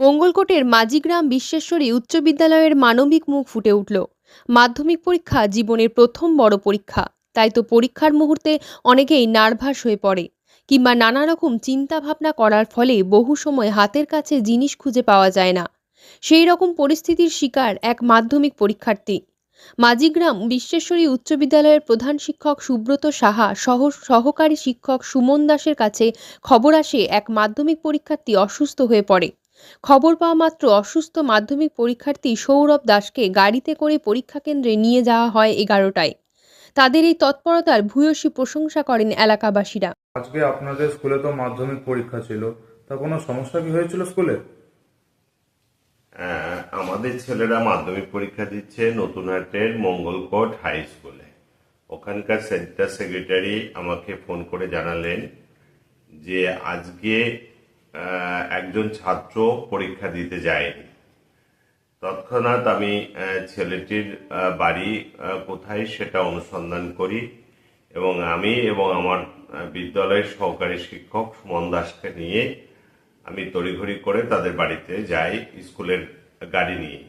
মঙ্গলকোটের মাঝিগ্রাম বিশ্বেশ্বরী উচ্চ বিদ্যালয়ের মানবিক মুখ ফুটে উঠল। মাধ্যমিক পরীক্ষা জীবনের প্রথম বড় পরীক্ষা। তাই তো পরীক্ষার মুহূর্তে অনেকেই নার্ভাস হয়ে পড়ে কিংবা নানা রকম চিন্তা ভাবনা করার ফলে বহু সময় হাতের কাছে জিনিস খুঁজে পাওয়া যায় না। সেই রকম পরিস্থিতির শিকার এক মাধ্যমিক পরীক্ষার্থী। মাঝিগ্রাম বিশ্বেশ্বরী উচ্চ বিদ্যালয়ের প্রধান শিক্ষক সুব্রত সাহা সহ, সহকারী শিক্ষক সুমন দাসের কাছে খবর আসে এক মাধ্যমিক পরীক্ষার্থী অসুস্থ হয়ে পড়ে। খবর পাওয়া মাত্র অসুস্থ মাধ্যমিক পরীক্ষার্থী সৌরভ দাসকে গাড়িতে করে পরীক্ষা কেন্দ্রে নিয়ে যাওয়া হয় এগারোটায়। তাদের এই তৎপরতার ভূয়সী প্রশংসা করেন এলাকাবাসীরা। আজকে আপনাদের স্কুলে তো মাধ্যমিক পরীক্ষা ছিল তা কোনো সমস্যা কি হয়েছিল স্কুলে? আমাদের ছেলেরা মাধ্যমিক পরীক্ষা দিচ্ছে নতুন নতুনহাটের মঙ্গলকোট হাই স্কুলে। ওখানকার সেন্টার সেক্রেটারি আমাকে ফোন করে জানালেন যে আজকে একজন ছাত্র পরীক্ষা দিতে যায়নি। তৎক্ষণাৎ আমি ছেলেটির বাড়ি কোথায় সেটা অনুসন্ধান করি এবং আমি এবং আমার বিদ্যালয়ের সহকারী শিক্ষক সুমন দাসকে নিয়ে আমি তড়িঘড়ি করে তাদের বাড়িতে যাই, স্কুলের গাড়ি নিয়ে।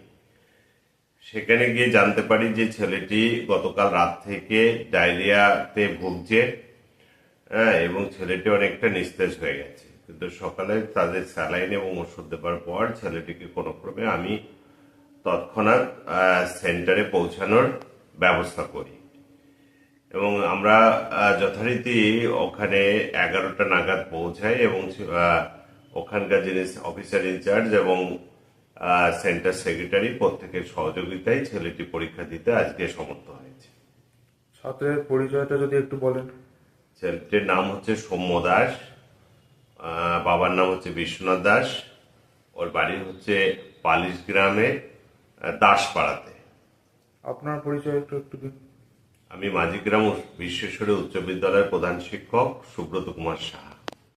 সেখানে গিয়ে জানতে পারি যে ছেলেটি গতকাল রাত থেকে ডায়রিয়াতে ভুগছে এবং ছেলেটি অনেকটা নিস্তেজ হয়ে গেছে। কিন্তু সকালে তাদের স্যালাইন এবং ওষুধ দেওয়ার পর ছেলেটিকে কোনো ক্রমে আমি তৎক্ষণাৎ সেন্টারে পৌঁছানোর ব্যবস্থা করি। এবং আমরা যথারীতি ওখানে এগারোটা নাগাদ পৌঁছাই এবং ওখানকার যিনি অফিসার ইনচার্জ এবং সেন্টার সেক্রেটারি প্রত্যেকের সহযোগিতায় ছেলেটি পরীক্ষা দিতে আজকে সমর্থ হয়েছে। ছাত্রের পরিচয়টা যদি একটু বলেন। ছেলেটির নাম হচ্ছে সৌম্য দাস। বাবার নাম হচ্ছে বিশ্বনাথ দাস। ওর বাড়ি হচ্ছে পালিশ গ্রামে দাসপাড়াতে। আপনার পরিচয় একটু একটু দিন। আমি মাঝিগ্রাম বিশ্বেশ্বরী উচ্চ বিদ্যালয়ের প্রধান শিক্ষক সুব্রত কুমার সাহা।